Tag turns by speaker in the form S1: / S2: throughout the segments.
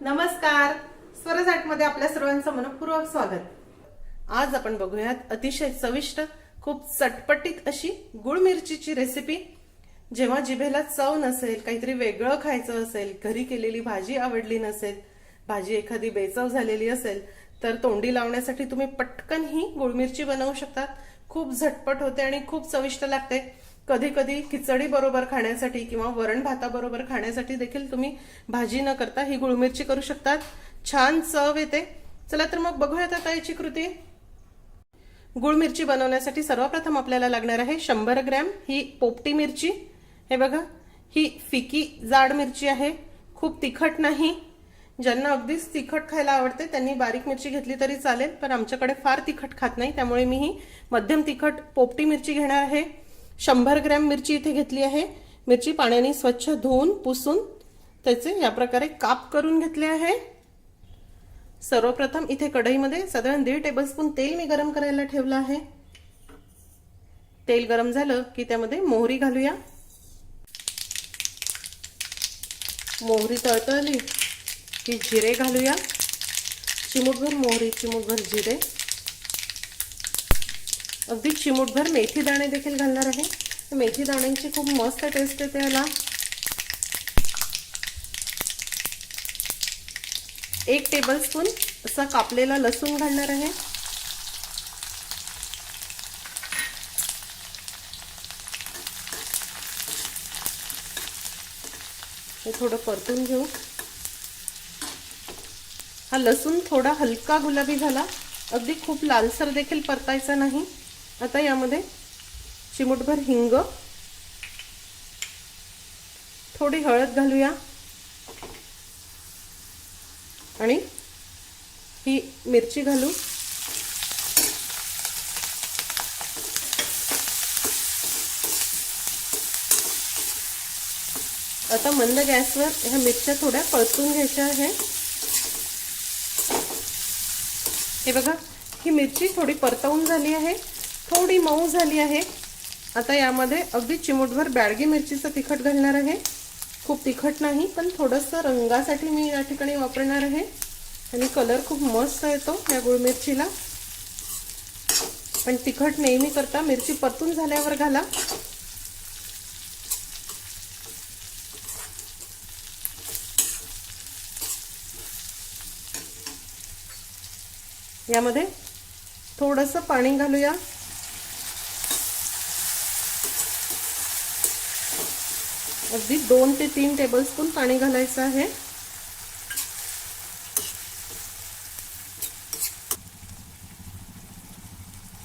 S1: नमस्कार. स्वरझाटमध्ये आपल्या सर्वांचं मनपूर्वक स्वागत. आज आपण बघूयात अतिशय चविष्ट खूप चटपटीत अशी गुळ मिरचीची रेसिपी जेव्हा जिभेला चव नसेल काहीतरी वेगळं खायचं असेल घरी केलेली भाजी आवडली नसेल भाजी एखादी बेचव झालेली असेल तर तोंडी लावण्यासाठी तुम्ही पटकन ही गुळमिरची बनवू शकतात खूप झटपट होते आणि खूप चविष्ट लागते. कधी कधी खिचडी बरोबर खाण्यासाठी किंवा वरण भाताबरोबर खाण्यासाठी देखील तुम्ही भाजी न करता ही गुळमिरची करू शकतात. छान चव येते. चला तर मग बघूयात आता याची कृती. गुळ मिरची बनवण्यासाठी सर्वप्रथम आपल्याला लागणार आहे शंभर ग्रॅम ही पोपटी मिरची. हे बघा ही फिकी जाड मिरची आहे. खूप तिखट नाही. ज्यांना अगदीच तिखट खायला आवडते त्यांनी बारीक मिरची घेतली तरी चालेल पण आमच्याकडे फार तिखट खात नाही त्यामुळे मी ही मध्यम तिखट पोपटी मिरची घेणार आहे. शंभर ग्रॅम मिरची इथे घेतली आहे. मिरची पाण्याने स्वच्छ धुवून पुसून त्याचे या प्रकारे काप करून घेतले आहे. सर्वप्रथम इथे कढईमध्ये साधारण दीड टेबलस्पून तेल मी गरम करायला ठेवलं आहे. तेल गरम झालं की त्यामध्ये मोहरी घालूया. मोहरी तळतळली की जिरे घालूया. चिमूटभर मोहरी चिमूटभर जिरे. अगदी चिमूटभर मेथी दाणे देखील घालणार आहे. मेथी दाण्यांची खूप मस्त टेस्ट येते याला. एक टेबलस्पून असा कापलेला लसूण घालणार आहे. हे थोडं परतून घेऊ. हा लसूण थोडा हलका गुलाबी झाला. अगदी खूप लालसर देखील परतायचा नाही. आता यामध्ये चिमूटभर हिंग थोडी हळद घालूया. आणि ही मिरची घालू. आता मंद गॅसवर ह्या मिरच्या थोड्या परतून घ्यायच्या आहे हे बघा ही मिरची थोडी परतवून झाली आहे. थोडी मऊ झाली आहे. आता यामध्ये अगदी चिमूटभर बॅडगी मिरचीचं तिखट घालणार आहे. खूप तिखट नाही पण थोडंसं रंगासाठी मी या ठिकाणी वापरणार आहे. आणि कलर खूप मस्त येतो या गुळमिरचीला पण तिखट नेहमी करता मिरची परतून झाल्यावर घाला. यामध्ये थोडंसं पाणी घालूया. अगदी दोन ते तीन टेबलस्पून पाणी घालायचं आहे.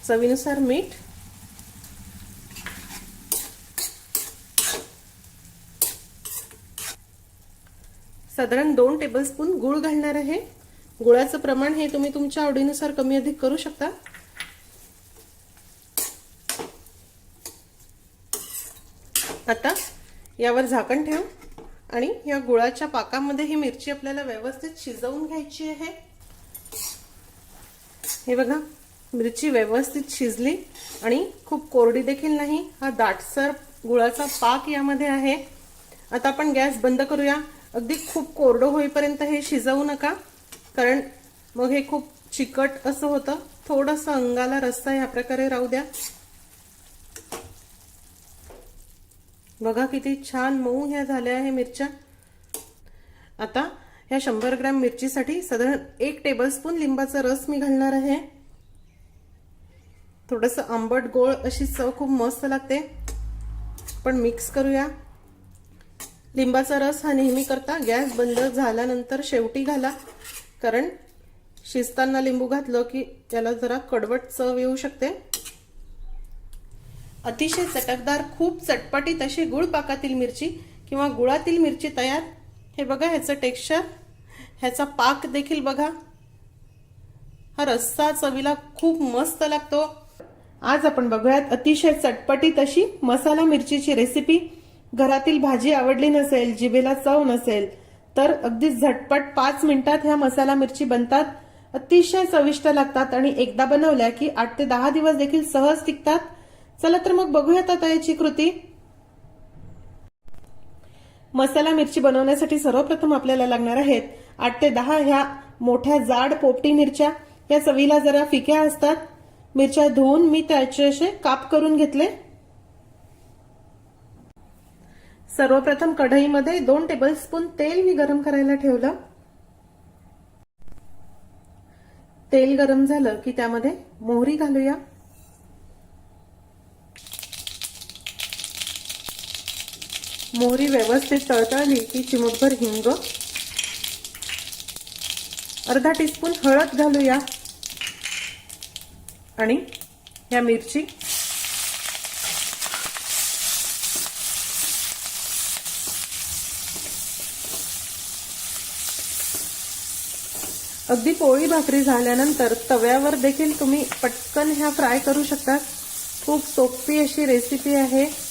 S1: चवीनुसार मीठ. साधारण दोन टेबलस्पून गूळ घालणार आहे. गुळाचं प्रमाण हे तुम्ही तुमच्या आवडीनुसार कमी अधिक करू शकता. आता यावर झाकण ठेव आणि या गुळाच्या पाकामध्ये ही मिरची आपल्याला व्यवस्थित शिजवून घ्यायची आहे. हे बघा मिरची व्यवस्थित शिजली आणि खूप कोरडी देखील नाही हा दाटसर गुळाचा पाक यामध्ये आहे. आता आपण गॅस बंद करूया. अगदी खूप कोरडं होईपर्यंत हे शिजवू नका कारण मग हे खूप चिकट असं होतं. थोडंसं अंगाला रस्ता ह्या प्रकारे राहू द्या. बघा किती छान मऊ ह्या झाल्या आहे मिरच्या. आता ह्या शंभर ग्रॅम मिरचीसाठी साधारण एक टेबलस्पून लिंबाचा रस मी घालणार आहे. थोडस आंबट गोळ अशी चव खूप मस्त लागते. पण मिक्स करूया. लिंबाचा रस हा नेहमी करता. गॅस बंद झाल्यानंतर शेवटी घाला. कारण शिजताना लिंबू घातलं की त्याला जरा कडवट चव येऊ शकते. अतिशय चटकदार खूप चटपटीत अशी गुळ पाकातील मिरची किंवा गुळातील मिरची तयार. हे बघा ह्याचं टेक्स्चर ह्याचा पाक देखील बघा. हा रस्सा चवीला खूप मस्त लागतो. आज आपण बघूयात अतिशय चटपटीत अशी मसाला मिरचीची रेसिपी घरातील भाजी आवडली नसेल जिभेला चव नसेल तर अगदी झटपट पाच मिनिटात ह्या मसाला मिरची बनतात. अतिशय चविष्ट लागतात आणि एकदा बनवल्या की आठ ते दहा दिवस देखील सहज टिकतात. चला तर मग बघूयात आता याची कृती. मसाला मिरची बनवण्यासाठी सर्वप्रथम आपल्याला लागणार आहेत आठ ते दहा ह्या मोठ्या जाड पोपटी मिरच्या. या चवीला जरा फिक्या असतात. मिरच्या धुवून मी त्याचे असे काप करून घेतले. सर्वप्रथम कढईमध्ये दोन टेबलस्पून तेल मी गरम करायला ठेवलं. तेल गरम झालं की त्यामध्ये मोहरी घालूया. मोहरी व्यवस्थित तळतळली की चिमूटभर हिंग. अर्धा टीस्पून हळद घालूया. आणि ह्या मिरची. अगदी पोळी भाकरी झाल्यानंतर तव्यावर देखील तुम्ही पटकन ह्या फ्राय करू शकता. खूप सोपी अशी रेसिपी आहे.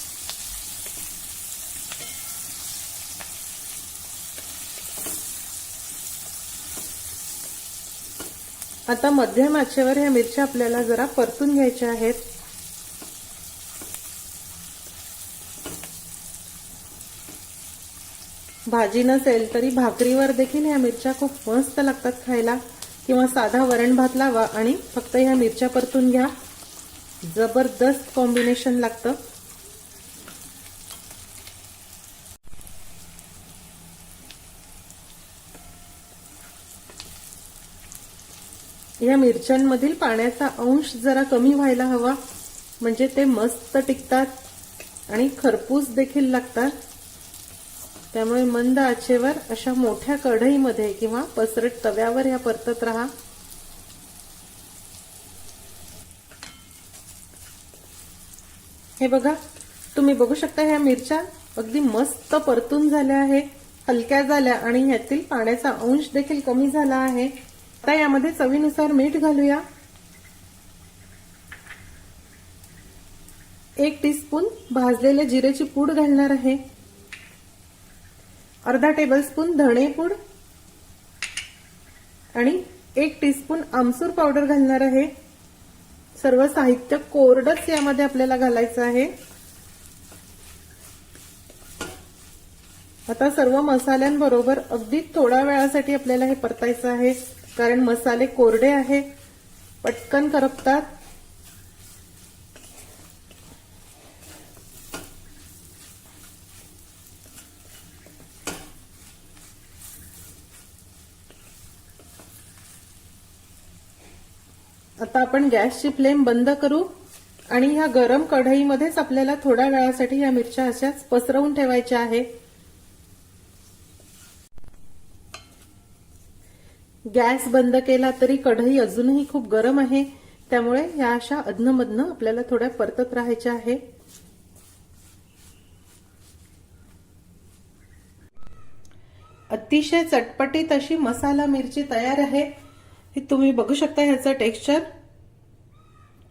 S1: आता मध्यम आचेवर ह्या मिरच्या आपल्याला जरा परतून घ्यायच्या आहेत. भाजी नसेल तरी भाकरीवर देखील ह्या मिरच्या खूप मस्त लागतात खायला. किंवा साधा वरण भात लावा आणि फक्त ह्या मिरच्या परतून घ्या. जबरदस्त कॉम्बिनेशन लागतं. या मिरच्यांमधील पाण्याचा अंश जरा कमी व्हायला हवा. म्हणजे ते मस्त टिकतात आणि खरपूस देखील लागतात. त्यामुळे मंद आचेवर अशा मोठ्या कढईमध्ये किंवा पसरट तव्यावर ह्या परतत राहा. हे बघा तुम्ही बघू शकता ह्या मिरच्या अगदी मस्त परतून झाल्या आहे हलक्या झाल्या आणि ह्यातील पाण्याचा अंश देखील कमी झाला आहे. आता यामध्ये चवीनुसार मीठ घालूया. एक टीस्पून भाजलेले जिरेची पूड घालणार आहे. अर्धा टेबलस्पून धणे पूड. आणि एक टीस्पून आमसूर पावडर घालणार आहे. सर्व साहित्य कोरडच यामध्ये आपल्याला घालायचं आहे. आता सर्व मसाल्यांबरोबर अगदी थोड्या वेळासाठी आपल्याला हे परतायचं आहे. कारण मसाले कोरडे आहे. पटकन करपतात. आता आपण गॅसची फ्लेम बंद करू आणि ह्या गरम कढईमध्येच आपल्याला थोड्या वेळासाठी या मिरच्या अशाच पसरवून ठेवायच्या आहे गॅस बंद केला तरी कढई अजूनही खूप गरम आहे. त्यामुळे या अशा अधनमधनं आपल्याला थोड्या परतत राहायच्या आहे. अतिशय चटपटीत अशी मसाला मिरची तयार आहे. हे तुम्ही बघू शकता ह्याचं टेक्स्चर.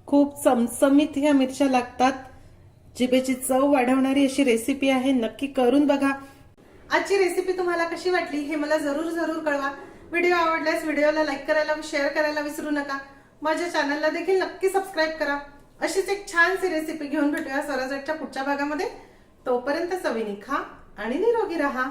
S1: खूप चमचमीत ह्या मिरच्या लागतात. जिभेची चव वाढवणारी अशी रेसिपी आहे. नक्की करून बघा. आजची रेसिपी तुम्हाला कशी वाटली हे मला जरूर जरूर कळवा. व्हिडिओ आवडल्यास व्हिडिओला लाईक करायला शेअर करायला विसरू नका. माझ्या चॅनलला देखील नक्की सबस्क्राईब करा. अशीच एक छानशी रेसिपी घेऊन भेटूया स्वराजच्या पुढच्या भागामध्ये. तोपर्यंत चवीनी खा आणि निरोगी राहा.